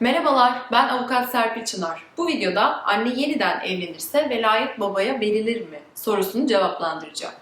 Merhabalar, ben avukat Serpil Çınar. Bu videoda anne yeniden evlenirse velayet babaya verilir mi sorusunu cevaplandıracağım.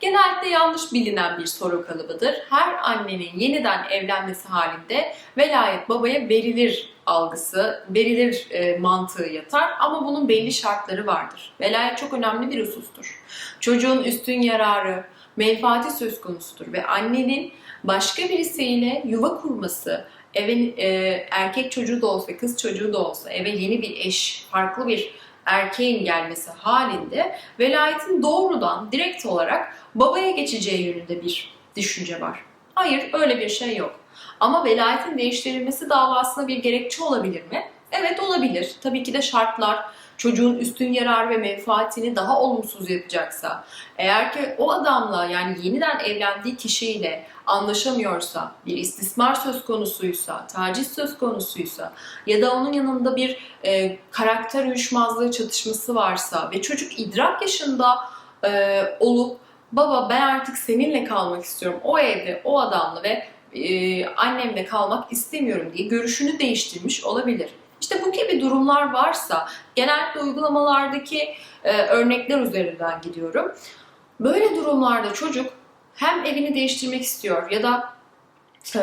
Genellikle yanlış bilinen bir soru kalıbıdır. Her annenin yeniden evlenmesi halinde velayet babaya verilir algısı, verilir e, mantığı yatar ama bunun belli şartları vardır. Velayet çok önemli bir husustur. Çocuğun üstün yararı, menfaati söz konusudur ve annenin başka birisiyle yuva kurması, eve e, erkek çocuğu da olsa, kız çocuğu da olsa eve yeni bir eş, farklı bir erkeğin gelmesi halinde velayetin doğrudan, direkt olarak babaya geçeceği yönünde bir düşünce var. Hayır, öyle bir şey yok. Ama velayetin değiştirilmesi davasına bir gerekçe olabilir mi? Evet olabilir. Tabii ki de şartlar çocuğun üstün yarar ve menfaatini daha olumsuz yapacaksa, eğer ki o adamla yani yeniden evlendiği kişiyle anlaşamıyorsa, bir istismar söz konusuysa, taciz söz konusuysa ya da onun yanında bir e, karakter uyuşmazlığı çatışması varsa ve çocuk idrak yaşında e, olup baba ben artık seninle kalmak istiyorum o evde o adamla ve e, annemle kalmak istemiyorum diye görüşünü değiştirmiş olabilir. Bu gibi durumlar varsa genellikle uygulamalardaki e, örnekler üzerinden gidiyorum. Böyle durumlarda çocuk hem evini değiştirmek istiyor ya da e,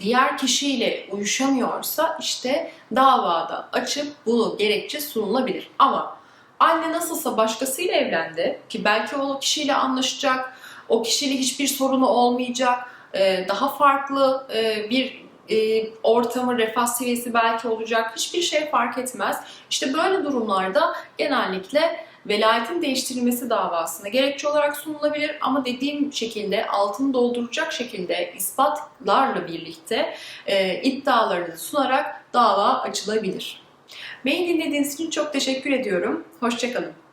diğer kişiyle uyuşamıyorsa işte davada açıp bunu gerekçe sunulabilir. Ama anne nasılsa başkasıyla evlendi ki belki o kişiyle anlaşacak, o kişiyle hiçbir sorunu olmayacak, e, daha farklı e, bir e, ortamı, refah seviyesi belki olacak. Hiçbir şey fark etmez. İşte böyle durumlarda genellikle velayetin değiştirilmesi davasına gerekçe olarak sunulabilir ama dediğim şekilde altını dolduracak şekilde ispatlarla birlikte e, iddialarını sunarak dava açılabilir. Beni dinlediğiniz için çok teşekkür ediyorum. Hoşçakalın.